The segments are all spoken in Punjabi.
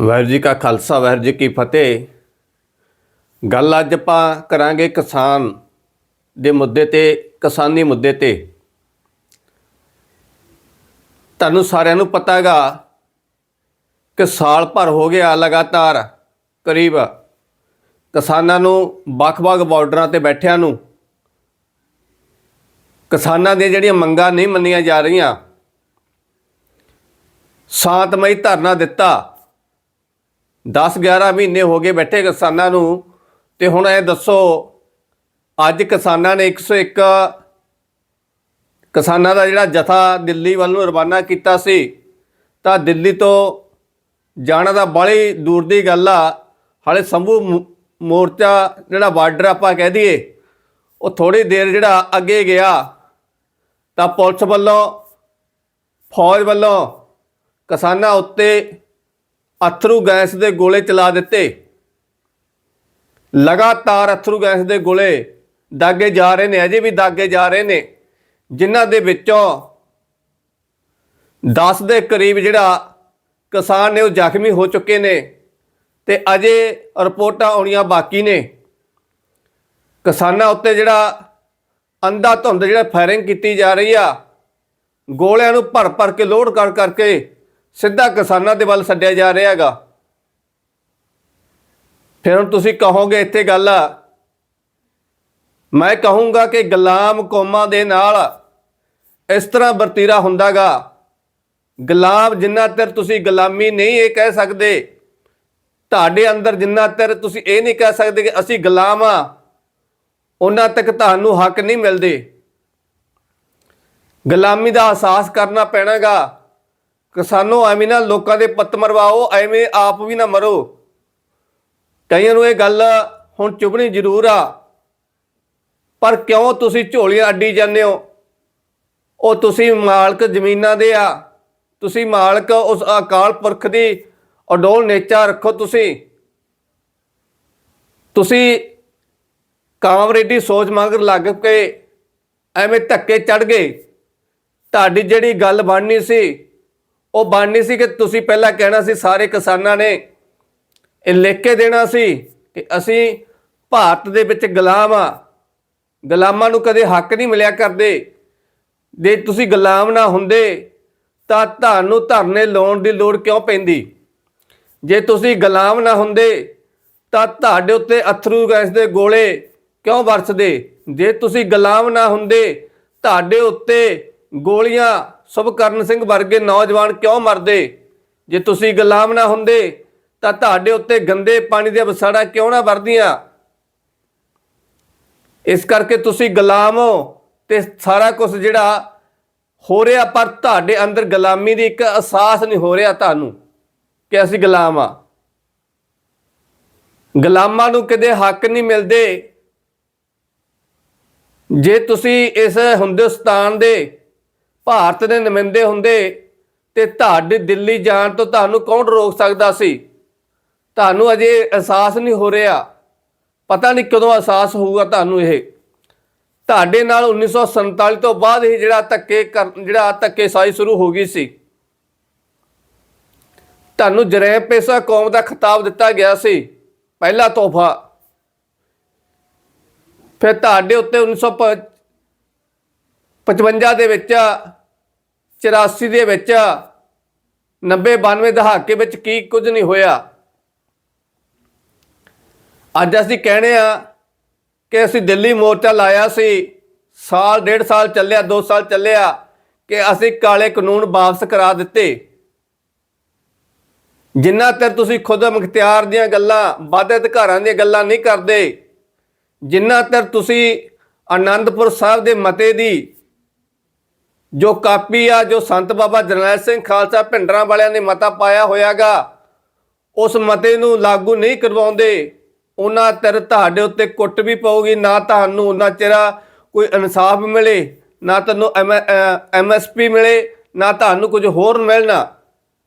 ਵਾਹਿਗੁਰੂ ਜੀ ਕਾ ਖਾਲਸਾ, ਵਾਹਿਗੁਰੂ ਜੀ ਕੀ ਫਤਿਹ। ਗੱਲ ਅੱਜ ਆਪਾਂ ਕਰਾਂਗੇ ਕਿਸਾਨ ਦੇ ਮੁੱਦੇ ਤੇ, ਕਿਸਾਨੀ ਮੁੱਦੇ ਤੇ। ਤੁਹਾਨੂੰ ਸਾਰਿਆਂ ਨੂੰ ਪਤਾ ਹੈਗਾ ਕਿ ਸਾਲ ਭਰ ਹੋ ਗਿਆ ਲਗਾਤਾਰ ਕਰੀਬ ਕਿਸਾਨਾਂ ਨੂੰ ਵੱਖ-ਵੱਖ ਬਾਰਡਰਾਂ ਤੇ ਬੈਠਿਆਂ ਨੂੰ। ਕਿਸਾਨਾਂ ਦੀਆਂ ਜਿਹੜੀਆਂ ਮੰਗਾਂ ਨਹੀਂ ਮੰਨੀਆਂ ਜਾ ਰਹੀਆਂ। ਸ਼ਾਂਤਮਈ ਧਰਨਾ ਦਿੱਤਾ। 10-11 ਮਹੀਨੇ ਹੋ ਗਏ ਬੈਠੇ ਕਿਸਾਨਾਂ ਨੂੰ, ਤੇ ਹੁਣ ਇਹ ਦੱਸੋ, ਅੱਜ ਕਿਸਾਨਾਂ ਨੇ 101 ਕਿਸਾਨਾਂ ਦਾ ਜਿਹੜਾ ਜਥਾ ਦਿੱਲੀ ਵੱਲ ਨੂੰ ਰਵਾਨਾ ਕੀਤਾ ਸੀ, ਤਾਂ ਦਿੱਲੀ ਤੋਂ ਜਾਣਾ ਦਾ ਬੜੀ ਦੂਰ ਦੀ ਗੱਲ ਆ। ਹਾਲੇ ਸੰਭੂ ਮੋ- ਮੋਰਚਾ ਜਿਹੜਾ ਬਾਰਡਰ ਆਪਾਂ ਕਹਿ ਦਈਏ, ਉਹ ਥੋੜੀ ਦੇਰ ਜਿਹੜਾ ਅੱਗੇ ਗਿਆ। ਤਾਂ ਪੁਲਿਸ ਵੱਲੋਂ, ਫੌਜ ਵੱਲੋਂ ਕਿਸਾਨਾਂ ਉੱਤੇ ਅਥਰੂ ਗੈਸ ਦੇ ਗੋਲੇ ਚਲਾ ਦਿੱਤੇ। ਲਗਾਤਾਰ ਅਥਰੂ ਗੈਸ ਦੇ ਗੋਲੇ ਦਾਗੇ ਜਾ ਰਹੇ ਨੇ, ਅਜੇ ਵੀ ਦਾਗੇ ਜਾ ਰਹੇ ਨੇ, ਜਿਨ੍ਹਾਂ ਦੇ ਵਿੱਚੋਂ 10 ਦੇ ਕਰੀਬ ਜਿਹੜਾ ਕਿਸਾਨ ਨੇ ਉਹ ਜ਼ਖਮੀ ਹੋ ਚੁੱਕੇ ਨੇ ਤੇ ਅਜੇ ਰਿਪੋਰਟਾਂ ਆਉਣੀਆਂ ਬਾਕੀ ਨੇ। ਕਿਸਾਨਾਂ ਉੱਤੇ ਜਿਹੜਾ ਅੰਧਾ ਧੁੰਦ, ਜਿਹੜਾ ਫਾਇਰਿੰਗ ਕੀਤੀ ਜਾ ਰਹੀ ਆ, ਗੋਲਿਆਂ ਨੂੰ ਭਰ ਭਰ ਕੇ, ਲੋਡ ਕਰ ਕਰਕੇ ਸਿੱਧਾ ਕਿਸਾਨਾਂ ਦੇ ਵੱਲ ਛੱਡਿਆ ਜਾ ਰਿਹਾ ਹੈਗਾ। ਫਿਰ ਹੁਣ ਤੁਸੀਂ ਕਹੋਗੇ ਇੱਥੇ ਗੱਲ ਆ ਮੈਂ ਕਹੂੰਗਾ ਕਿ ਗੁਲਾਮ ਕੌਮਾਂ ਦੇ ਨਾਲ ਇਸ ਤਰ੍ਹਾਂ ਵਰਤੀਰਾ ਹੁੰਦਾਗਾ। ਗੁਲਾਮ ਜਿੰਨਾ ਚਿਰ ਤੁਸੀਂ ਗੁਲਾਮੀ ਨਹੀਂ ਇਹ ਕਹਿ ਸਕਦੇ, ਤੁਹਾਡੇ ਅੰਦਰ ਜਿੰਨਾ ਚਿਰ ਤੁਸੀਂ ਇਹ ਨਹੀਂ ਕਹਿ ਸਕਦੇ ਕਿ ਅਸੀਂ ਗੁਲਾਮ ਆ, ਉਹਨਾਂ ਤੱਕ ਤੁਹਾਨੂੰ ਹੱਕ ਨਹੀਂ ਮਿਲਦੇ। ਗੁਲਾਮੀ ਦਾ ਅਹਿਸਾਸ ਕਰਨਾ ਪੈਣਾਗਾ। ਕਿਸਾਨੋ, ਐਵੇਂ ਨਾ ਲੋਕਾਂ ਦੇ ਪੱਤ ਮਰਵਾਓ, ਐਵੇਂ ਆਪ ਵੀ ਨਾ ਮਰੋ। ਕਈਆਂ ਨੂੰ ਇਹ ਗੱਲ ਹੁਣ ਚੁਭਣੀ ਜ਼ਰੂਰ ਆ। ਪਰ ਕਿਉਂ ਤੁਸੀਂ ਝੋਲੀਆਂ ਅੱਡੀ ਜਾਂਦੇ ਹੋ? ਉਹ ਤੁਸੀਂ ਮਾਲਕ ਜ਼ਮੀਨਾਂ ਦੇ ਆ। ਤੁਸੀਂ ਮਾਲਕ ਉਸ ਅਕਾਲ ਪੁਰਖ ਦੀ ਅਡੋਲ ਨੇਚਾ ਰੱਖੋ ਤੁਸੀਂ। ਤੁਸੀਂ ਕਾਮਰੇਡੀ ਸੋਚ ਮਗਰ ਲੱਗ ਕੇ ਐਵੇਂ ਧੱਕੇ ਚੜ ਗਏ। ਤੁਹਾਡੀ ਜਿਹੜੀ ਗੱਲ ਬਣਨੀ ਸੀ ਉਹ ਬਣਨੀ ਸੀ ਕਿ ਤੁਸੀਂ ਪਹਿਲਾਂ ਕਹਿਣਾ ਸੀ, ਸਾਰੇ ਕਿਸਾਨਾਂ ਨੇ ਇਹ ਲਿਖ ਕੇ ਦੇਣਾ ਸੀ ਕਿ ਅਸੀਂ ਭਾਰਤ ਦੇ ਵਿੱਚ ਗੁਲਾਮ ਆ। ਗੁਲਾਮਾਂ ਨੂੰ ਕਦੇ ਹੱਕ ਨਹੀਂ ਮਿਲਿਆ ਕਰਦੇ। ਜੇ ਤੁਸੀਂ ਗੁਲਾਮ ਨਾ ਹੁੰਦੇ, ਤਾਂ ਤੁਹਾਨੂੰ ਧਰਨੇ ਲਾਉਣ ਦੀ ਲੋੜ ਕਿਉਂ ਪੈਂਦੀ? ਜੇ ਤੁਸੀਂ ਗੁਲਾਮ ਨਾ ਹੁੰਦੇ, ਤਾਂ ਤੁਹਾਡੇ ਉੱਤੇ ਅਥਰੂ ਗੈਸ ਦੇ ਗੋਲੇ ਕਿਉਂ ਵਰਸਦੇ? ਜੇ ਤੁਸੀਂ ਗੁਲਾਮ ਨਾ ਹੁੰਦੇ, ਤੁਹਾਡੇ ਉੱਤੇ ਗੋਲੀਆਂ ਸੁਭਕਰਨ ਸਿੰਘ ਵਰਗੇ ਨੌਜਵਾਨ ਕਿਉਂ ਮਰਦੇ? ਜੇ ਤੁਸੀਂ ਗੁਲਾਮ ਨਾ ਹੁੰਦੇ, ਤਾਂ ਤੁਹਾਡੇ ਉੱਤੇ ਗੰਦੇ ਪਾਣੀ ਦੇ ਵਸਾੜਾ ਕਿਉਂ ਨਾ ਵਰਦੀਆਂ? ਇਸ ਕਰਕੇ ਤੁਸੀਂ ਗੁਲਾਮ ਹੋ ਤੇ ਸਾਰਾ ਕੁਝ ਜਿਹੜਾ ਹੋ ਰਿਹਾ, ਪਰ ਤੁਹਾਡੇ ਅੰਦਰ ਗੁਲਾਮੀ ਦੀ ਇੱਕ ਅਹਿਸਾਸ ਨਹੀਂ ਹੋ ਰਿਹਾ ਤੁਹਾਨੂੰ ਕਿ ਅਸੀਂ ਗੁਲਾਮ ਆ। ਗੁਲਾਮਾਂ ਨੂੰ ਕਦੇ ਹੱਕ ਨਹੀਂ ਮਿਲਦੇ। ਜੇ ਤੁਸੀਂ ਇਸ ਹਿੰਦੁਸਤਾਨ ਦੇ ਭਾਰਤ ਦੇ ਨੁਮਾਇੰਦੇ ਹੁੰਦੇ ਤੇ ਤੁਹਾਡੇ ਦਿੱਲੀ ਜਾਣ ਤੋਂ ਤੁਹਾਨੂੰ ਕੌਣ ਰੋਕ ਸਕਦਾ ਸੀ? ਤੁਹਾਨੂੰ ਅਜੇ ਅਹਿਸਾਸ ਨਹੀਂ ਹੋ ਰਿਹਾ। ਪਤਾ ਨਹੀਂ ਕਦੋਂ ਅਹਿਸਾਸ ਹੋਊਗਾ ਤੁਹਾਨੂੰ ਇਹ। ਤੁਹਾਡੇ ਨਾਲ 1947 ਤੋਂ ਬਾਅਦ ਹੀ ਜਿਹੜਾ ਧੱਕੇ ਕਰ- ਜਿਹੜਾ ਧੱਕੇ ਸਾਈ ਸ਼ੁਰੂ ਹੋ ਗਈ ਸੀ। ਤੁਹਾਨੂੰ ਜਰੈਬ ਪੇਸ਼ਾ ਕੌਮ ਦਾ ਖਿਤਾਬ ਦਿੱਤਾ ਗਿਆ ਸੀ। ਪਹਿਲਾ ਤੋਹਫਾ। ਫਿਰ ਤੁਹਾਡੇ ਉੱਤੇ 1955 ਦੇ ਵਿੱਚ 84 ਦੇ ਵਿੱਚ 90 92 ਦਹਾਕੇ ਵਿੱਚ ਕੀ ਕੁਝ ਨਹੀਂ ਹੋਇਆ। ਅੱਜ ਅਸੀਂ ਕਹਿੰਦੇ ਆ ਕਿ ਅਸੀਂ ਦਿੱਲੀ ਮੋਰਚਾ ਲਾਇਆ ਸੀ, ਸਾਲ, ਡੇਢ ਸਾਲ ਚੱਲਿਆ 2 ਸਾਲ ਚੱਲਿਆ, ਕਿ ਅਸੀਂ ਕਾਲੇ ਕਾਨੂੰਨ ਵਾਪਸ ਕਰਾ ਦਿੱਤੇ। ਜਿੰਨਾ ਤੱਕ ਤੁਸੀਂ ਖੁਦ ਮੁਖਤਿਆਰ ਦੀਆਂ ਗੱਲਾਂ, ਵਾਧੇ ਅਧਿਕਾਰਾਂ ਦੀਆਂ ਗੱਲਾਂ ਨਹੀਂ ਕਰਦੇ, ਜਿੰਨਾ ਤੱਕ ਤੁਸੀਂ ਆਨੰਦਪੁਰ ਸਾਹਿਬ ਦੇ ਮਤੇ ਦੀ ਜੋ ਕਾਪੀ ਆ, ਜੋ ਸੰਤ ਬਾਬਾ ਜਰਨੈਲ ਸਿੰਘ ਖਾਲਸਾ ਭਿੰਡਰਾਂ ਵਾਲਿਆਂ ਨੇ ਮਤਾ ਪਾਇਆ ਹੋਇਆਗਾ, ਉਸ ਮਤੇ ਨੂੰ ਲਾਗੂ ਨਹੀਂ ਕਰਵਾਉਂਦੇ। ਉਹਨਾਂ ਤਰ ਤੁਹਾਡੇ ਉੱਤੇ ਕੁੱਟ ਵੀ ਪਊਗੀ, ਨਾ ਤੁਹਾਨੂੰ ਉਹਨਾਂ ਚਿਰ ਕੋਈ ਇਨਸਾਫ ਮਿਲੇ, ਨਾ ਤੁਹਾਨੂੰ ਐਮਐਸਪੀ ਮਿਲੇ, ਨਾ ਤੁਹਾਨੂੰ ਕੁਝ ਹੋਰ ਮਿਲਣਾ।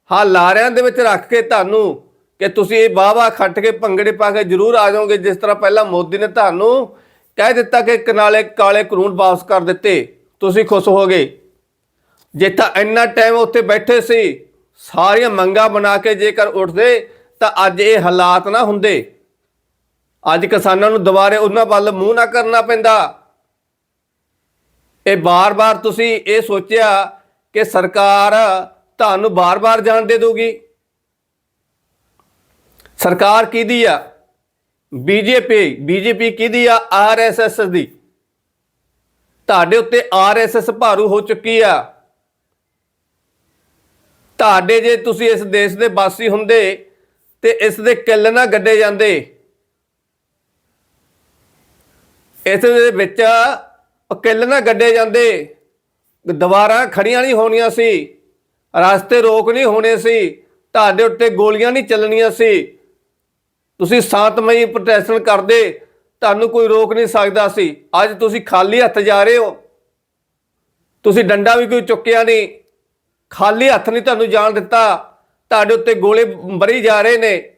ਹਾਂ, ਲਾਰਿਆਂ ਦੇ ਵਿੱਚ ਰੱਖ ਕੇ ਤੁਹਾਨੂੰ ਕਿ ਤੁਸੀਂ ਇਹ ਬਾਵਾ ਖੱਟ ਕੇ ਭੰਗੜੇ ਪਾ ਕੇ ਜ਼ਰੂਰ ਆ ਜਾਓਗੇ, ਜਿਸ ਤਰ੍ਹਾਂ ਪਹਿਲਾਂ ਮੋਦੀ ਨੇ ਤੁਹਾਨੂੰ ਕਹਿ ਦਿੱਤਾ ਕਿ ਕਨਾਲੇ ਕਾਲੇ ਕਾਨੂੰਨ ਵਾਪਸ ਕਰ ਦਿੱਤੇ। ਤੁਸੀਂ ਖੁਸ਼ ਹੋ ਗਏ ਜੇ ਤਾਂ ਇੰਨਾ ਟਾਈਮ ਉੱਥੇ ਬੈਠੇ ਸੀ, ਸਾਰੀਆਂ ਮੰਗਾਂ ਬਣਾ ਕੇ ਜੇਕਰ ਉੱਠਦੇ, ਤਾਂ ਅੱਜ ਇਹ ਹਾਲਾਤ ਨਾ ਹੁੰਦੇ। ਅੱਜ ਕਿਸਾਨਾਂ ਨੂੰ ਦੁਬਾਰੇ ਉਹਨਾਂ ਵੱਲ ਮੂੰਹ ਨਾ ਕਰਨਾ ਪੈਂਦਾ। ਇਹ ਬਾਰ-ਬਾਰ ਤੁਸੀਂ ਇਹ ਸੋਚਿਆ ਕਿ ਸਰਕਾਰ ਤੁਹਾਨੂੰ ਬਾਰ-ਬਾਰ ਜਾਣ ਦੇ ਦੂਗੀ ਸਰਕਾਰ ਕਿਹਦੀ ਆ? ਬੀਜੇਪੀ ਬੀਜੇਪੀ ਕਿਹਦੀ ਆ? ਆਰਐਸਐਸ ਦੀ। ਤੁਹਾਡੇ ਉੱਤੇ ਆਰਐਸਐਸ ਭਾਰੂ ਹੋ ਚੁੱਕੀ ਆ। ਤੁਹਾਡੇ ਜੇ ਤੁਸੀਂ ਇਸ ਦੇਸ਼ ਦੇ ਵਾਸੀ ਹੁੰਦੇ ਤੇ ਇਸ ਦੇ ਕਿੱਲ ਨਾ ਗੱਡੇ ਜਾਂਦੇ। ਇਸ ਦੇ ਵਿੱਚ ਕਿੱਲ ਨਾ ਗੱਡੇ ਜਾਂਦੇ। ਦੁਬਾਰਾ ਖੜੀਆਂ ਨਹੀਂ ਹੋਣੀਆਂ ਸੀ। ਰਸਤੇ ਰੋਕ ਨਹੀਂ ਹੋਣੇ ਸੀ। ਤੁਹਾਡੇ ਉੱਤੇ ਗੋਲੀਆਂ ਨਹੀਂ ਚੱਲਣੀਆਂ ਸੀ। ਤੁਸੀਂ ਸ਼ਾਂਤਮਈ ਪ੍ਰੋਟੈਸਟ ਕਰਦੇ। ਤੁਹਾਨੂੰ ਕੋਈ ਰੋਕ ਨਹੀਂ ਸਕਦਾ ਸੀ। ਅੱਜ ਤੁਸੀਂ ਖਾਲੀ ਹੱਥ ਜਾ ਰਹੇ ਹੋ। ਤੁਸੀਂ ਡੰਡਾ ਵੀ ਕੋਈ ਚੁੱਕਿਆ ਨਹੀਂ। ਖਾਲੀ ਹੱਥ ਨਹੀਂ ਤੁਹਾਨੂੰ ਜਾਣ ਦਿੱਤਾ। ਤੁਹਾਡੇ ਉੱਤੇ ਗੋਲੇ ਮਰੀ ਜਾ ਰਹੇ ਨੇ।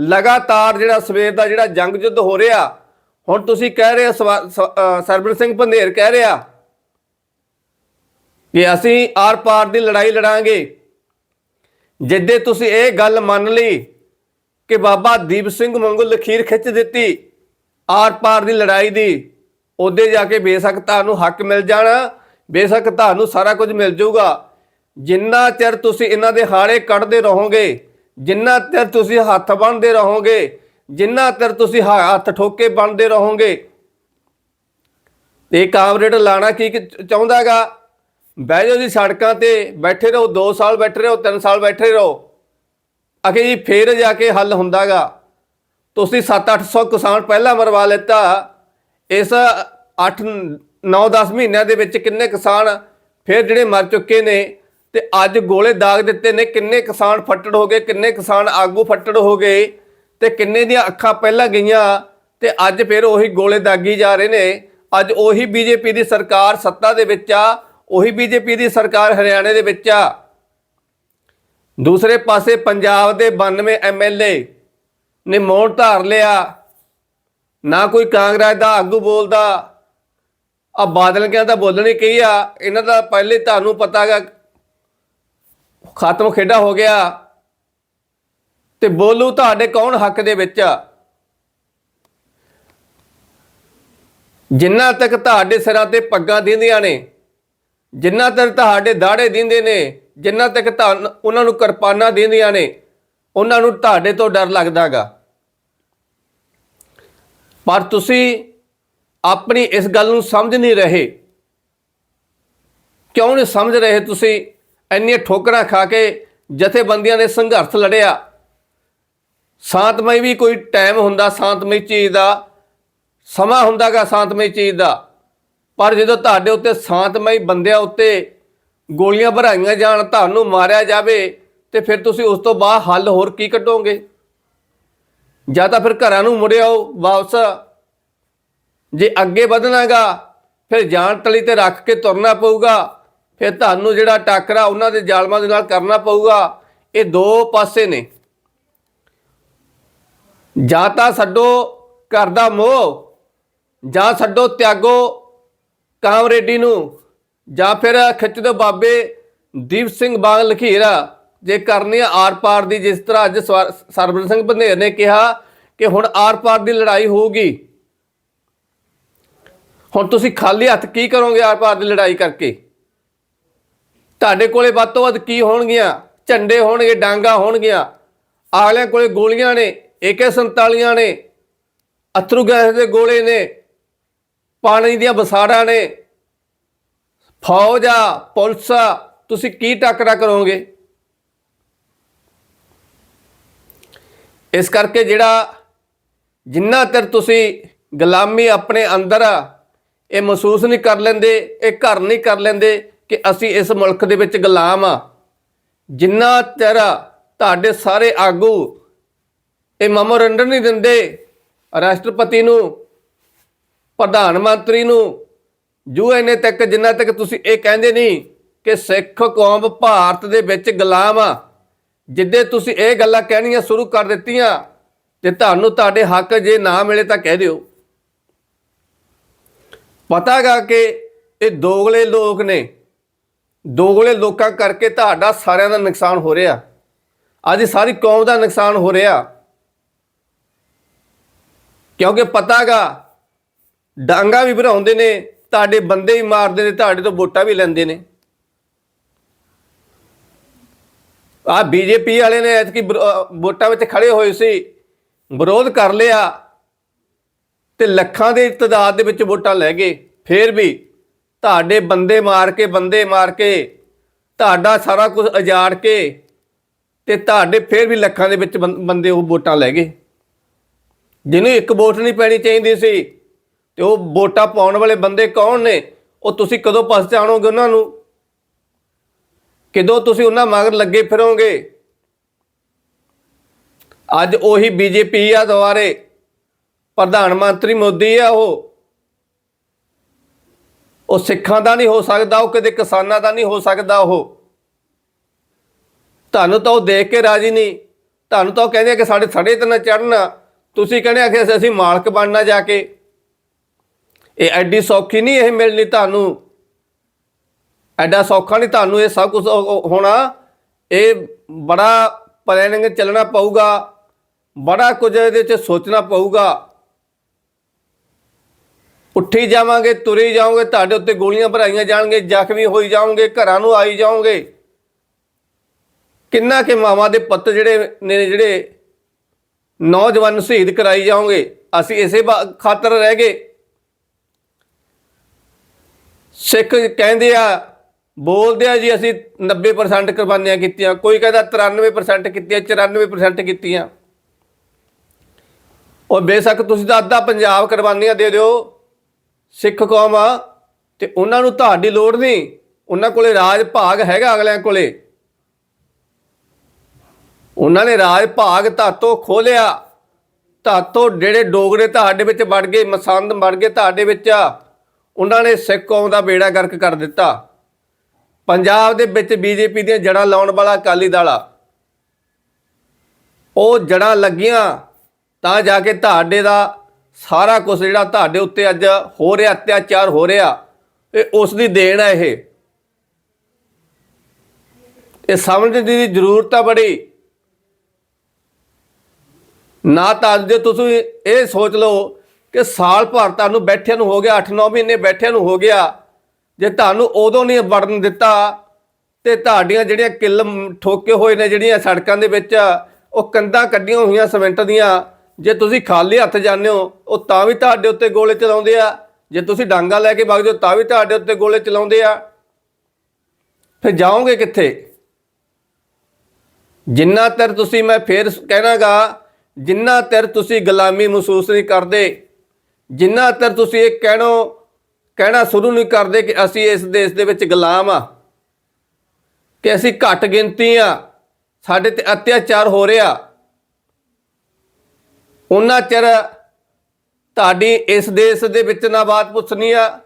ਲਗਾਤਾਰ ਜਿਹੜਾ ਸਵੇਰ ਦਾ ਜਿਹੜਾ ਜੰਗ ਯੁੱਧ ਹੋ ਰਿਹਾ, ਹੁਣ ਤੁਸੀਂ ਕਹਿ ਰਹੇ ਹੋ ਸਵਾ- ਸ- ਸਿੰਘ ਪੰਧੇਰ ਕਹਿ ਰਿਹਾ ਕਿ ਅਸੀਂ ਆਰ ਪਾਰ ਦੀ ਲੜਾਈ ਲੜਾਂਗੇ। ਜਿੱਦੇ ਤੁਸੀਂ ਇਹ ਗੱਲ ਮੰਨ ਲਈ ਕਿ ਬਾਬਾ ਦੀਪ ਸਿੰਘ ਮੰਗੂ ਲਖੀਰ ਖਿੱਚ ਦਿੱਤੀ ਆਰ ਪਾਰ ਦੀ ਲੜਾਈ ਦੀ, ਉਹਦੇ ਜਾ ਕੇ ਬੇਸ਼ੱਕ ਤੁਹਾਨੂੰ ਹੱਕ ਮਿਲ ਜਾਣਾ, ਬੇਸ਼ੱਕ ਤੁਹਾਨੂੰ ਸਾਰਾ ਕੁਝ ਮਿਲ ਜਾਊਗਾ। ਜਿੰਨਾ ਚਿਰ ਤੁਸੀਂ ਇਹਨਾਂ ਦੇ ਹਾੜੇ ਕੱਢਦੇ ਰਹੋਗੇ, ਜਿੰਨਾ ਚਿਰ ਤੁਸੀਂ ਹੱਥ ਬੰਨਦੇ ਰਹੋਗੇ, ਜਿੰਨਾ ਚਿਰ ਤੁਸੀਂ ਹ- ਹੱਥ ਠੋਕੇ ਬੰਨਦੇ ਰਹੋਗੇ। ਇਹ ਕਾਮਰੇਡ ਲਾਣਾ ਕੀ ਕਿ- ਚਾਹੁੰਦਾਗਾ ਬਹਿ ਜਾਓ ਜੀ ਸੜਕਾਂ ਤੇ, ਬੈਠੇ ਰਹੋ 2 ਸਾਲ ਬੈਠੇ ਰਹੋ 3 ਸਾਲ ਬੈਠੇ ਰਹੋ। ਅਖੇ ਜੀ ਫੇਰ ਜਾ ਕੇ ਹੱਲ ਹੁੰਦਾਗਾ ਤੁਸੀਂ 7-800 ਕਿਸਾਨ ਪਹਿਲਾਂ ਮਰਵਾ ਲਿੱਤਾ। ਇਸ 8 9-10 ਮਹੀਨਿਆਂ ਦੇ ਵਿੱਚ ਕਿੰਨੇ ਕਿਸਾਨ ਫਿਰ ਜਿਹੜੇ ਮਰ ਚੁੱਕੇ ਨੇ? ਤੇ ਅੱਜ ਗੋਲੇ ਦਾਗ ਦਿੱਤੇ ਨੇ, ਕਿੰਨੇ ਕਿਸਾਨ ਫੱਟੜ ਹੋ ਗਏ, ਕਿੰਨੇ ਕਿਸਾਨ ਆਗੂ ਫੱਟੜ ਹੋ ਗਏ, ਤੇ ਕਿੰਨੇ ਦੀਆਂ ਅੱਖਾਂ ਪਹਿਲਾਂ ਗਈਆਂ, ਤੇ ਅੱਜ ਫਿਰ ਉਹੀ ਗੋਲੇ ਦਾਗੀ ਜਾ ਰਹੇ ਨੇ। ਅੱਜ ਉਹੀ ਬੀਜੇਪੀ ਦੀ ਸਰਕਾਰ ਸੱਤਾ ਦੇ ਵਿੱਚ ਆ, ਉਹੀ ਬੀਜੇਪੀ ਦੀ ਸਰਕਾਰ ਹਰਿਆਣੇ ਦੇ ਵਿੱਚ ਆ। ਦੂਸਰੇ ਪਾਸੇ ਪੰਜਾਬ ਦੇ 92 ਐਮਐਲਏ ਨੇ ਮੌਨ ਧਾਰ ਲਿਆ। ਨਾ ਕੋਈ ਕਾਂਗਰਸ ਦਾ ਆਗੂ ਬੋਲਦਾ। ਆ ਬਾਦਲ ਕਹਿੰਦਾ ਬੋਲਣੀ ਕਹੀ ਆ, ਇਹਨਾਂ ਦਾ ਪਹਿਲੇ ਤੁਹਾਨੂੰ ਪਤਾਗਾ ਖਤਮ ਖੇਡਾ ਹੋ ਗਿਆ। ਤੇ ਬੋਲੂ ਤੁਹਾਡੇ ਕੌਣ ਹੱਕ ਦੇ ਵਿੱਚ? ਆ ਜਿੰਨਾ ਤੱਕ ਤੁਹਾਡੇ ਸਿਰਾਂ ਤੇ ਪੱਗਾਂ ਦਿੰਦੀਆਂ ਨੇ, ਜਿੰਨਾ ਤੱਕ ਤੁਹਾਡੇ ਦਾੜੇ ਦਿੰਦੇ ਨੇ, ਜਿੰਨਾ ਤੱਕ ਤੁਹਾਨੂੰ ਉਹਨਾਂ ਨੂੰ ਕਿਰਪਾਨਾਂ ਦਿੰਦੀਆਂ ਨੇ, ਉਹਨਾਂ ਨੂੰ ਤੁਹਾਡੇ ਤੋਂ ਡਰ ਲੱਗਦਾਗਾ। ਪਰ ਤੁਸੀਂ ਆਪਣੀ ਇਸ ਗੱਲ ਨੂੰ ਸਮਝ ਨਹੀਂ ਰਹੇ। ਕਿਉਂ ਨਹੀਂ ਸਮਝ ਰਹੇ ਤੁਸੀਂ? ਇੰਨੀਆਂ ਠੋਕਰਾਂ ਖਾ ਕੇ ਜਥੇਬੰਦੀਆਂ ਨੇ ਸੰਘਰਸ਼ ਲੜਿਆ। ਸ਼ਾਂਤਮਈ ਵੀ ਕੋਈ ਟਾਈਮ ਹੁੰਦਾ ਸ਼ਾਂਤਮਈ ਚੀਜ਼ ਦਾ, ਸਮਾਂ ਹੁੰਦਾਗਾ ਸ਼ਾਂਤਮਈ ਚੀਜ਼ ਦਾ। ਪਰ ਜਦੋਂ ਤੁਹਾਡੇ ਉੱਤੇ ਸ਼ਾਂਤਮਈ ਬੰਦਿਆਂ ਉੱਤੇ ਗੋਲੀਆਂ ਭਰਾਈਆਂ ਜਾਣ, ਤੁਹਾਨੂੰ ਮਾਰਿਆ ਜਾਵੇ, ਤੇ ਫਿਰ ਤੁਸੀਂ ਉਸ ਤੋਂ ਬਾਅਦ ਹੱਲ ਹੋਰ ਕੀ ਕੱਢੋਗੇ? ਜਾਂ ਤਾਂ ਫਿਰ ਘਰਾਂ ਨੂੰ ਮੁੜਿਓ ਵਾਪਸ। ਜੇ ਅੱਗੇ ਵਧਣਾਗਾ, ਫਿਰ ਜਾਨ ਤਲੀ ਤੇ ਰੱਖ ਕੇ ਤੁਰਨਾ ਪਊਗਾ। ਫਿਰ ਤੁਹਾਨੂੰ ਜਿਹੜਾ ਟਾਕਰਾ ਉਹਨਾਂ ਦੇ ਜ਼ਾਲਮਾਂ ਦੇ ਨਾਲ ਕਰਨਾ ਪਊਗਾ, ਇਹ ਦੋ ਪਾਸੇ ਨੇ। ਜਾਂ ਤਾਂ ਛੱਡੋ ਘਰ ਦਾ ਮੋਹ, ਜਾਂ ਛੱਡੋ ਤਿਆਗੋ ਕਾਮਰੇਡੀ ਨੂੰ, ਜਾਂ ਫਿਰ ਖਿੱਚ ਦਿਓ ਬਾਬੇ ਦੀਪ ਸਿੰਘ ਬਾਗ ਲਖੀਰਾ। ਜੇ ਕਰਨੀ ਆ ਆਰ ਪਾਰ ਦੀ, ਜਿਸ ਤਰ੍ਹਾਂ ਅੱਜ ਸਵਾ- ਸਰਬਜੀਤ ਸਿੰਘ ਬੰਦੇਰ ਨੇ ਕਿਹਾ ਕਿ ਹੁਣ ਆਰ ਪਾਰ ਦੀ ਲੜਾਈ ਹੋਊਗੀ। ਹੁਣ ਤੁਸੀਂ ਖਾਲੀ ਹੱਥ ਕੀ ਕਰੋਗੇ ਆਰ ਪਾਰ ਦੀ ਲੜਾਈ ਕਰਕੇ? ਤੁਹਾਡੇ ਕੋਲੇ ਵੱਧ ਤੋਂ ਵੱਧ ਕੀ ਹੋਣਗੀਆਂ? ਝੰਡੇ ਹੋਣਗੇ, ਡਾਂਗਾ ਹੋਣਗੀਆਂ। ਆਗਲਿਆਂ ਕੋਲੇ ਗੋਲੀਆਂ ਨੇ AK47 ਨੇ, ਅਥਰੂ ਗੈਸ ਦੇ ਗੋਲੇ ਨੇ, ਪਾਣੀ ਦੀਆਂ ਬਸਾੜਾਂ ਨੇ। ਫੌਜ ਆ, ਪੁਲਿਸ ਆ, ਤੁਸੀਂ ਕੀ ਟੱਕਰਾ ਕਰੋਗੇ? ਇਸ ਕਰਕੇ ਜਿਹੜਾ ਜਿੰਨਾ ਚਿਰ ਤੁਸੀਂ ਗੁਲਾਮੀ ਆਪਣੇ ਅੰਦਰ ਇਹ ਮਹਿਸੂਸ ਨਹੀਂ ਕਰ ਲੈਂਦੇ, ਇਹ ਘਰ ਨਹੀਂ ਕਰ ਲੈਂਦੇ ਕਿ ਅਸੀਂ ਇਸ ਮੁਲਕ ਦੇ ਵਿੱਚ ਗੁਲਾਮ ਆ। ਜਿੰਨਾ ਚਿਰ ਤੁਹਾਡੇ ਸਾਰੇ ਆਗੂ ਇਹ ਮੈਮੋਰੰਡਮ ਨਹੀਂ ਦਿੰਦੇ, ਰਾਸ਼ਟਰਪਤੀ ਨੂੰ, ਪ੍ਰਧਾਨ ਮੰਤਰੀ ਨੂੰ ਯੂਐਨਏ ਤੱਕ ਜਿੰਨਾ ਤੱਕ ਤੁਸੀਂ ਇਹ ਕਹਿੰਦੇ ਨਹੀਂ ਕਿ ਸਿੱਖ ਕੌਮ ਭਾਰਤ ਦੇ ਵਿੱਚ ਗੁਲਾਮ ਆ। ਜਿੱਦੇ ਤੁਸੀਂ ਇਹ ਗੱਲਾਂ ਕਹਿਣੀਆਂ ਸ਼ੁਰੂ ਕਰ ਦਿੱਤੀਆਂ ਤੇ ਤੁਹਾਨੂੰ ਤੁਹਾਡੇ ਹੱਕ ਜੇ ਨਾ ਮਿਲੇ ਤਾਂ ਕਹਿ ਦਿਓ। ਪਤਾਗਾ ਕਿ ਇਹ ਦੋਗਲੇ ਲੋਕ ਨੇ। ਦੋਗਲੇ ਲੋਕਾਂ ਕਰਕੇ ਤੁਹਾਡਾ ਸਾਰਿਆਂ ਦਾ ਨੁਕਸਾਨ ਹੋ ਰਿਹਾ। ਅੱਜ ਸਾਰੀ ਕੌਮ ਦਾ ਨੁਕਸਾਨ ਹੋ ਰਿਹਾ। ਕਿਉਂਕਿ ਪਤਾਗਾ, ਡਾਂਗਾ ਵੀ ਭਰਾਉਂਦੇ ਨੇ, ਤੁਹਾਡੇ ਬੰਦੇ ਵੀ ਮਾਰਦੇ ਨੇ, ਤੁਹਾਡੇ ਤੋਂ ਵੋਟਾਂ ਵੀ ਲੈਂਦੇ ਨੇ। ਆ ਬੀਜੇਪੀ ਵਾਲੇ ਨੇ ਐਤਕੀ ਵੋਟਾਂ ਵਿੱਚ ਖੜੇ ਹੋਏ ਸੀ, ਵਿਰੋਧ ਕਰ ਲਿਆ ਤੇ ਲੱਖਾਂ ਦੀ ਤਦਾਦ ਦੇ ਵਿੱਚ ਵੋਟਾਂ ਲੈ ਗਏ, ਫੇਰ ਵੀ ਤੁਹਾਡੇ ਬੰਦੇ ਮਾਰ ਕੇ, ਬੰਦੇ ਮਾਰ ਕੇ, ਤੁਹਾਡਾ ਸਾਰਾ ਕੁਝ ਉਜਾੜ ਕੇ ਤੇ ਤੁਹਾਡੇ ਫੇਰ ਵੀ ਲੱਖਾਂ ਦੇ ਵਿੱਚ ਬੰ- ਬੰਦੇ ਉਹ ਵੋਟਾਂ ਲੈ ਗਏ। ਜਿਹਨੂੰ ਇੱਕ ਵੋਟ ਨਹੀਂ ਪੈਣੀ ਚਾਹੀਦੀ ਸੀ ਤੇ ਉਹ ਵੋਟਾਂ ਪਾਉਣ ਵਾਲੇ ਬੰਦੇ ਕੌਣ ਨੇ? ਉਹ ਤੁਸੀਂ ਕਦੋਂ ਪਛਾਣੋਗੇ ਉਹਨਾਂ ਨੂੰ? ਕਦੋਂ ਤੁਸੀਂ ਉਹਨਾਂ ਮਗਰ ਲੱਗੇ ਫਿਰੋਗੇ? ਅੱਜ ਉਹੀ ਬੀਜੇਪੀ ਆ ਦੁਆਰੇ ਪ੍ਰਧਾਨ ਮੰਤਰੀ ਮੋਦੀ ਆ ਉਹ। ਉਹ ਸਿੱਖਾਂ ਦਾ ਨਹੀਂ ਹੋ ਸਕਦਾ, ਉਹ ਕਦੇ ਕਿਸਾਨਾਂ ਦਾ ਨਹੀਂ ਹੋ ਸਕਦਾ ਉਹ। ਤੁਹਾਨੂੰ ਤਾਂ ਉਹ ਦੇਖ ਕੇ ਰਾਜੀ ਨਹੀਂ। ਤੁਹਾਨੂੰ ਤਾਂ ਉਹ ਕਹਿੰਦੇ ਆ ਕਿ ਸਾਡੇ ਸੜੇ ਤੇ ਨਾ ਚੜਨਾ ਤੁਸੀਂ ਕਹਿੰਦੇ ਕਿ ਅਸੀਂ- ਮਾਲਕ ਬਣਨਾ ਜਾ ਕੇ। ਇਹ ਐਡੀ ਸੌਖੀ ਨਹੀਂ ਇਹ ਮਿਲਣੀ ਤੁਹਾਨੂੰ। ਐਡਾ ਸੌਖਾ ਨਹੀਂ ਤੁਹਾਨੂੰ ਇਹ ਸਭ ਕੁਝ ਹੋਣਾ। ਇਹ ਬੜਾ ਪਲੈਨਿੰਗ ਚੱਲਣਾ ਪਊਗਾ। ਬੜਾ ਕੁਝ ਇਹਦੇ 'ਚ ਸੋਚਣਾ ਪਊਗਾ। ਉੱਠੀ ਜਾਵਾਂਗੇ, ਤੁਰੇ ਜਾਓਗੇ, ਤੁਹਾਡੇ ਉੱਤੇ ਗੋਲੀਆਂ ਭਰਾਈਆਂ ਜਾਣਗੇ, ਜ਼ਖਮੀ ਹੋਈ ਜਾਓਗੇ, ਘਰਾਂ ਨੂੰ ਆਈ ਜਾਓਗੇ। ਕਿੰਨਾ ਕਿ ਮਾਵਾਂ ਦੇ ਪੁੱਤ ਜਿਹੜੇ ਨੇ ਜਿਹੜੇ ਨੌਜਵਾਨ ਸ਼ਹੀਦ ਕਰਾਈ ਜਾਓਗੇ, ਅਸੀਂ ਇਸੇ ਬਾ- ਖਾਤਰ ਰਹਿ ਗਏ। ਸਿੱਖ ਕਹਿੰਦੇ ਆ, ਬੋਲਦੇ ਆ ਜੀ, ਅਸੀਂ 90% ਕੁਰਬਾਨੀਆਂ ਕੀਤੀਆਂ, ਕੋਈ ਕਹਿੰਦਾ 93% ਕੀਤੀਆਂ 94% ਕੀਤੀਆਂ। ਉਹ ਬੇਸ਼ੱਕ ਤੁਸੀਂ ਤਾਂ ਅੱਧਾ ਪੰਜਾਬ ਕੁਰਬਾਨੀਆਂ ਦੇ ਦਿਓ। ਸਿੱਖ ਕੌਮ ਆ ਤੇ ਉਹਨਾਂ ਨੂੰ ਤੁਹਾਡੀ ਲੋੜ ਨਹੀਂ। ਉਹਨਾਂ ਕੋਲੇ ਰਾਜ ਭਾਗ ਹੈਗਾ ਅਗਲਿਆਂ ਕੋਲੇ। ਉਹਨਾਂ ਨੇ ਰਾਜ ਭਾਗ ਧਾਤੋਂ ਖੋਲਿਆ। ਧਾਤੋਂ ਜਿਹੜੇ ਡੋਗਰੇ ਤੁਹਾਡੇ ਵਿੱਚ ਵੜ ਗਏ, ਮਸੰਦ ਵੜ ਗਏ ਤੁਹਾਡੇ ਵਿੱਚ ਉਹਨਾਂ ਨੇ ਸਿੱਖ ਕੌਮ ਦਾ ਬੇੜਾ ਗਰਕ ਕਰ ਦਿੱਤਾ। ਪੰਜਾਬ ਦੇ ਵਿੱਚ ਬੀਜੇਪੀ ਦੀਆਂ ਜੜਾਂ ਲਾਉਣ ਵਾਲਾ ਅਕਾਲੀ ਦਲ ਆ। ਉਹ ਜੜਾਂ ਲੱਗੀਆਂ ਤਾਂ ਜਾ ਕੇ ਤੁਹਾਡੇ ਦਾ ਸਾਰਾ ਕੁਝ ਜਿਹੜਾ ਤੁਹਾਡੇ ਉੱਤੇ ਅੱਜ ਹੋ ਰਿਹਾ, ਅਤਿਆਚਾਰ ਹੋ ਰਿਹਾ, ਇਹ ਉਸ ਦੀ ਦੇਣ ਹੈ ਇਹ। ਇਹ ਸਮਝਣ ਦੀ ਜ਼ਰੂਰਤ ਆ ਬੜੀ। ਨਾ ਤਾਂ ਜੇ ਤੁਸੀਂ ਇਹ ਸੋਚ ਲਓ ਕਿ ਸਾਲ ਭਰ ਤੁਹਾਨੂੰ ਬੈਠਿਆਂ ਨੂੰ ਹੋ ਗਿਆ 8-9 ਮਹੀਨੇ ਬੈਠਿਆਂ ਨੂੰ ਹੋ ਗਿਆ। ਜੇ ਤੁਹਾਨੂੰ ਉਦੋਂ ਨਹੀਂ ਵੜਨ ਦਿੱਤਾ ਤੇ ਤੁਹਾਡੀਆਂ ਜਿਹੜੀਆਂ ਕਿੱਲ ਠੋਕੇ ਹੋਏ ਨੇ, ਜਿਹੜੀਆਂ ਸੜਕਾਂ ਦੇ ਵਿੱਚ ਉਹ ਕੰਧਾਂ ਕੱਢੀਆਂ ਹੋਈਆਂ, ਸਿਮੈਂਟ ਦੀਆਂ ਜੇ ਤੁਸੀਂ ਖਾਲੀ ਹੱਥ ਜਾਂਦੇ ਹੋ, ਉਹ ਤਾਂ ਵੀ ਤੁਹਾਡੇ ਉੱਤੇ ਗੋਲੇ ਚਲਾਉਂਦੇ ਆ। ਜੇ ਤੁਸੀਂ ਡਾਂਗਾ ਲੈ ਕੇ ਵਗਦੇ ਹੋ, ਤਾਂ ਵੀ ਤੁਹਾਡੇ ਉੱਤੇ ਗੋਲੇ ਚਲਾਉਂਦੇ ਆ। ਫਿਰ ਜਾਓਗੇ ਕਿੱਥੇ? ਜਿੰਨਾ ਤਰ ਤੁਸੀਂ ਮੈਂ ਫੇਰ ਕਹਿਣਾਗਾ, ਜਿੰਨਾ ਤਰ ਤੁਸੀਂ ਗੁਲਾਮੀ ਮਹਿਸੂਸ ਨਹੀਂ ਕਰਦੇ, ਜਿੰਨਾ ਤਰ ਤੁਸੀਂ ਇਹ ਕਹਿਣੋ, ਕਹਿਣਾ ਸ਼ੁਰੂ ਨਹੀਂ ਕਰਦੇ ਕਿ ਅਸੀਂ ਇਸ ਦੇਸ਼ ਦੇ ਵਿੱਚ ਗੁਲਾਮ ਆ, ਕਿ ਅਸੀਂ ਘੱਟ ਗਿਣਤੀ ਆ, ਸਾਡੇ ਤੇ ਅਤਿਆਚਾਰ ਹੋ ਰਿਹਾ। ਉਹਨਾਂ ਚਿਰ ਤੁਹਾਡੀ ਇਸ ਦੇਸ਼ ਦੇ ਵਿੱਚ ਨਾ ਬਾਤ ਪੁੱਛਣੀ ਆ,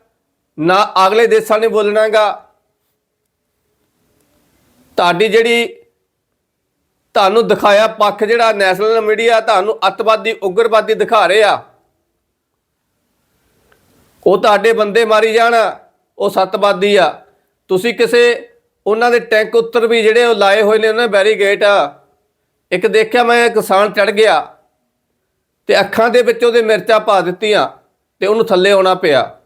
ਨਾ ਅਗਲੇ ਦੇਸ਼ਾਂ ਨੇ ਬੋਲਣਾਗਾ ਤੁਹਾਡੀ ਜਿਹੜੀ ਤੁਹਾਨੂੰ ਦਿਖਾਇਆ ਪੱਖ ਜਿਹੜਾ ਨੈਸ਼ਨਲ ਮੀਡੀਆ ਤੁਹਾਨੂੰ ਅੱਤਵਾਦੀ, ਉਗਰਵਾਦੀ ਦਿਖਾ ਰਹੇ ਆ, ਉਹ ਤੁਹਾਡੇ ਬੰਦੇ ਮਾਰੀ ਜਾਣ, ਉਹ ਸੱਤਵਾਦੀ ਆ। ਤੁਸੀਂ ਕਿਸੇ ਉਹਨਾਂ ਦੇ ਟੈਂਕ ਉੱਤਰ ਵੀ ਜਿਹੜੇ ਉਹ ਲਾਏ ਹੋਏ ਨੇ, ਉਹਨਾਂ ਬੈਰੀਗੇਟ ਇੱਕ ਦੇਖਿਆ ਮੈਂ ਕਿਸਾਨ ਚੜ ਗਿਆ। ਤੇ ਅੱਖਾਂ ਦੇ ਵਿੱਚ ਉਹਦੇ ਮਿਰਚਾਂ ਪਾ ਦਿੱਤੀਆਂ ਤੇ ਉਹਨੂੰ ਥੱਲੇ ਆਉਣਾ ਪਿਆ।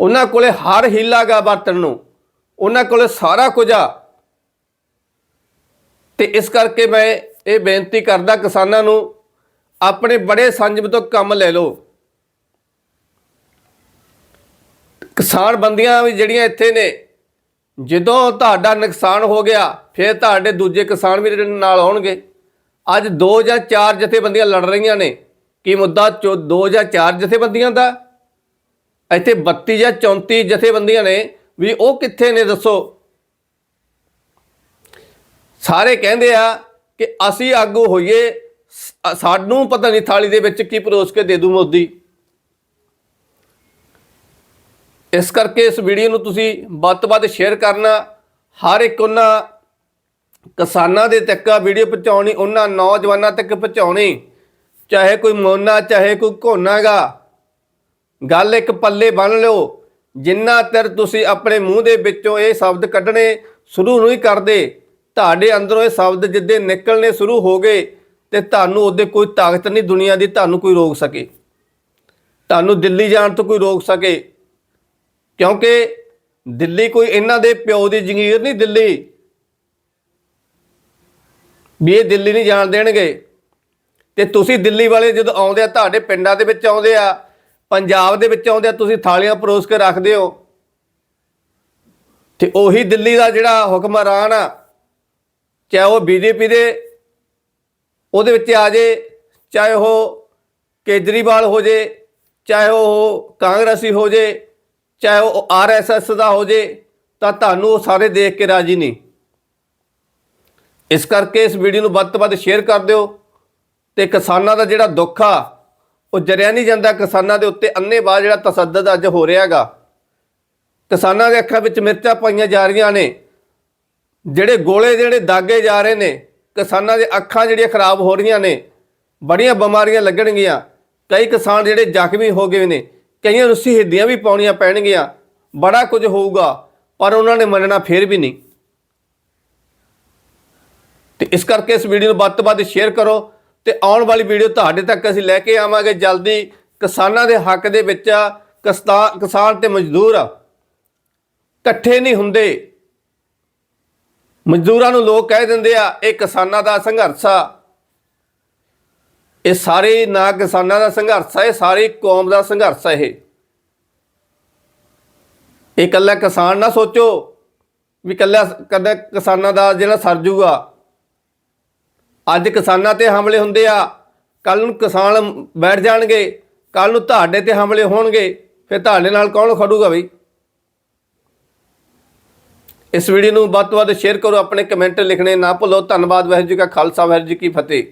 ਉਹਨਾਂ ਕੋਲੇ ਹਰ ਹੀਲਾਗਾ ਵਰਤਣ ਨੂੰ। ਉਹਨਾਂ ਕੋਲੇ ਸਾਰਾ ਕੁਝ ਆ। ਤੇ ਇਸ ਕਰਕੇ ਮੈਂ ਇਹ ਬੇਨਤੀ ਕਰਦਾ ਕਿਸਾਨਾਂ ਨੂੰ, ਆਪਣੇ ਬੜੇ ਸੰਜਮ ਤੋਂ ਕੰਮ ਲੈ ਲਓ। ਕਿਸਾਨ ਬੰਦੀਆਂ ਵੀ ਜਿਹੜੀਆਂ ਇੱਥੇ ਨੇ, ਜਦੋਂ ਤੁਹਾਡਾ ਨੁਕਸਾਨ ਹੋ ਗਿਆ, ਫਿਰ ਤੁਹਾਡੇ ਦੂਜੇ ਕਿਸਾਨ ਵੀ ਜਿਹੜੇ ਨਾਲ ਆਉਣਗੇ। ਅੱਜ ਦੋ ਜਾਂ ਚਾਰ ਜਥੇਬੰਦੀਆਂ ਲੜ ਰਹੀਆਂ ਨੇ। ਕੀ ਮੁੱਦਾ ਚੋ- ਦੋ ਜਾਂ ਚਾਰ ਜਥੇਬੰਦੀਆਂ ਦਾ? ਇੱਥੇ 32 ਜਾਂ 34 ਜਥੇਬੰਦੀਆਂ ਨੇ ਵੀ ਉਹ ਕਿੱਥੇ ਨੇ ਦੱਸੋ। ਸਾਰੇ ਕਹਿੰਦੇ ਆ ਕਿ ਅਸੀਂ ਆਗੂ ਹੋਈਏ, ਸ- ਸਾਨੂੰ ਪਤਾ ਨਹੀਂ ਥਾਲੀ ਦੇ ਵਿੱਚ ਕੀ ਪਰੋਸ ਕੇ ਦੇ ਦੂ ਮੋਦੀ। ਇਸ ਕਰਕੇ ਇਸ ਵੀਡੀਓ ਨੂੰ ਤੁਸੀਂ ਵੱਧ ਤੋਂ ਵੱਧ ਸ਼ੇਅਰ ਕਰਨਾ। ਹਰ ਇੱਕ ਉਹਨਾਂ ਕਿਸਾਨਾਂ ਦੇ ਤੱਕ ਆ ਵੀਡੀਓ ਪਹੁੰਚਾਉਣੀ, ਉਹਨਾਂ ਨੌਜਵਾਨਾਂ ਤੱਕ ਪਹੁੰਚਾਉਣੀ, ਚਾਹੇ ਕੋਈ ਮੋਨਾ, ਚਾਹੇ ਕੋਈ ਘੋਨਾਗਾ ਗੱਲ ਇੱਕ ਪੱਲੇ ਬੰਨ ਲਿਓ, ਜਿੰਨਾ ਤਰ ਤੁਸੀਂ ਆਪਣੇ ਮੂੰਹ ਦੇ ਵਿੱਚੋਂ ਇਹ ਸ਼ਬਦ ਕੱਢਣੇ ਸ਼ੁਰੂ ਨਹੀਂ ਕਰਦੇ, ਤੁਹਾਡੇ ਅੰਦਰੋਂ ਇਹ ਸ਼ਬਦ ਜਿੱਦੇ ਨਿਕਲਣੇ ਸ਼ੁਰੂ ਹੋ ਗਏ, ਤੇ ਤੁਹਾਨੂੰ ਉਹਦੇ ਕੋਈ ਤਾਕਤ ਨਹੀਂ ਦੁਨੀਆ ਦੀ, ਤੁਹਾਨੂੰ ਕੋਈ ਰੋਕ ਸਕੇ। ਤੁਹਾਨੂੰ ਦਿੱਲੀ ਜਾਣ ਤੋਂ ਕੋਈ ਰੋਕ ਸਕੇ। ਕਿਉਂਕਿ ਦਿੱਲੀ ਕੋਈ ਇਹਨਾਂ ਦੇ ਪਿਓ ਦੀ ਜ਼ੰਗੀਰ ਨਹੀਂ ਦਿੱਲੀ। ਵੀ ਇਹ ਦਿੱਲੀ ਨਹੀਂ ਜਾਣ ਦੇਣਗੇ। ਤੇ ਤੁਸੀਂ ਦਿੱਲੀ ਵਾਲੇ ਜਦੋਂ ਆਉਂਦੇ ਆ, ਤੁਹਾਡੇ ਪਿੰਡਾਂ ਦੇ ਵਿੱਚ ਆਉਂਦੇ ਆ, ਪੰਜਾਬ ਦੇ ਵਿੱਚ ਆਉਂਦੇ ਆ, ਤੁਸੀਂ ਥਾਲੀਆਂ ਪਰੋਸ ਕੇ ਰੱਖਦੇ ਹੋ। ਤੇ ਉਹੀ ਦਿੱਲੀ ਦਾ ਜਿਹੜਾ ਹੁਕਮਰਾਨ ਆ, ਚਾਹੇ ਉਹ ਬੀਜੇਪੀ ਦੇ, ਉਹਦੇ ਵਿੱਚ ਆ ਜੇ, ਚਾਹੇ ਉਹ ਕੇਜਰੀਵਾਲ ਹੋ ਜੇ, ਚਾਹੇ ਉਹ ਕਾਂਗਰਸੀ ਹੋ ਜੇ, ਚਾਹੇ ਉਹ ਆਰਐਸਐਸ ਦਾ ਹੋ ਜੇ, ਤਾਂ ਤੁਹਾਨੂੰ ਉਹ ਸਾਰੇ ਦੇਖ ਕੇ ਰਾਜੀ ਨਹੀਂ। ਇਸ ਕਰਕੇ ਇਸ ਵੀਡੀਓ ਨੂੰ ਵੱਧ ਤੋਂ ਵੱਧ ਸ਼ੇਅਰ ਕਰ ਦਿਓ ਤੇ ਕਿਸਾਨਾਂ ਦਾ ਜਿਹੜਾ ਦੁੱਖ ਆ, ਉਹ ਜਰਿਆ ਨਹੀਂ ਜਾਂਦਾ ਕਿਸਾਨਾਂ ਦੇ ਉੱਤੇ। ਅੰਨ੍ਹੇਵਾਹ ਜਿਹੜਾ ਤਸੱਦਦ ਅੱਜ ਹੋ ਰਿਹਾ ਹੈਗਾ, ਕਿਸਾਨਾਂ ਦੇ ਅੱਖਾਂ ਵਿੱਚ ਮਿਰਚਾਂ ਪਾਈਆਂ ਜਾ ਰਹੀਆਂ ਨੇ, ਜਿਹੜੇ ਗੋਲੇ, ਜਿਹੜੇ ਦਾਗੇ ਜਾ ਰਹੇ ਨੇ, ਕਿਸਾਨਾਂ ਦੇ ਅੱਖਾਂ ਜਿਹੜੀਆਂ ਖਰਾਬ ਹੋ ਰਹੀਆਂ ਨੇ, ਬੜੀਆਂ ਬਿਮਾਰੀਆਂ ਲੱਗਣਗੀਆਂ। ਕਈ ਕਿਸਾਨ ਜਿਹੜੇ ਜ਼ਖਮੀ ਹੋ ਗਏ ਨੇ, ਕਈਆਂ ਨੂੰ ਸ਼ਹੀਦੀਆਂ ਵੀ ਪਾਉਣੀਆਂ ਪੈਣਗੀਆਂ, ਬੜਾ ਕੁਝ ਹੋਊਗਾ, ਪਰ ਉਹਨਾਂ ਨੇ ਮੰਨਣਾ ਫੇਰ ਵੀ ਨਹੀਂ। ਤੇ ਇਸ ਕਰਕੇ ਇਸ ਵੀਡੀਓ ਨੂੰ ਵੱਧ ਤੋਂ ਵੱਧ ਸ਼ੇਅਰ ਕਰੋ ਤੇ ਆਉਣ ਵਾਲੀ ਵੀਡੀਓ ਤੁਹਾਡੇ ਤੱਕ ਅਸੀਂ ਲੈ ਕੇ ਆਵਾਂਗੇ। ਜਲਦੀ ਕਿਸਾਨਾਂ ਦੇ ਹੱਕ ਦੇ ਵਿੱਚ ਆ, ਕਿਸਾਨ ਤੇ ਮਜ਼ਦੂਰ ਇਕੱਠੇ ਨਹੀਂ ਹੁੰਦੇ। ਮਜ਼ਦੂਰਾਂ ਨੂੰ ਲੋਕ ਕਹਿ ਦਿੰਦੇ ਆ ਇਹ ਕਿਸਾਨਾਂ ਦਾ ਸੰਘਰਸ਼ ਆ। ਇਹ ਸਾਰੇ ਨਾ ਕਿਸਾਨਾਂ ਦਾ ਸੰਘਰਸ਼ ਆ ਇਹ ਸਾਰੀ ਕੌਮ ਦਾ ਸੰਘਰਸ਼ ਹੈ ਇਹ। ਇਹ ਇਕੱਲਾ ਕਿਸਾਨ ਨਾ ਸੋਚੋ ਵੀ ਇਕੱਲਾ ਕਦੇ ਕਿਸਾਨਾਂ ਦਾ ਜਿਹੜਾ ਸਰ ਜੂਗਾ। ਅੱਜ ਕਿਸਾਨਾਂ ਤੇ ਹਮਲੇ ਹੁੰਦੇ ਆ। ਕੱਲ ਨੂੰ ਕਿਸਾਨ ਬੈਠ ਜਾਣਗੇ। ਕੱਲ ਨੂੰ ਤੁਹਾਡੇ ਤੇ ਹਮਲੇ ਹੋਣਗੇ। ਫਿਰ ਤੁਹਾਡੇ ਨਾਲ ਕੌਣ ਖੜੂਗਾ ਬਈ? ਇਸ ਵੀਡੀਓ ਨੂੰ ਵੱਧ ਤੋਂ ਵੱਧ ਸ਼ੇਅਰ ਕਰੋ। ਆਪਣੇ ਕਮੈਂਟ ਲਿਖਣੇ ਨਾ ਭੁੱਲੋ। ਧੰਨਵਾਦ। ਵਾਹਿਗੁਰੂ ਜੀ ਕਾ ਖਾਲਸਾ। ਵਾਹਿਗੁਰੂ ਜੀ ਕੀ ਫਤਿਹ।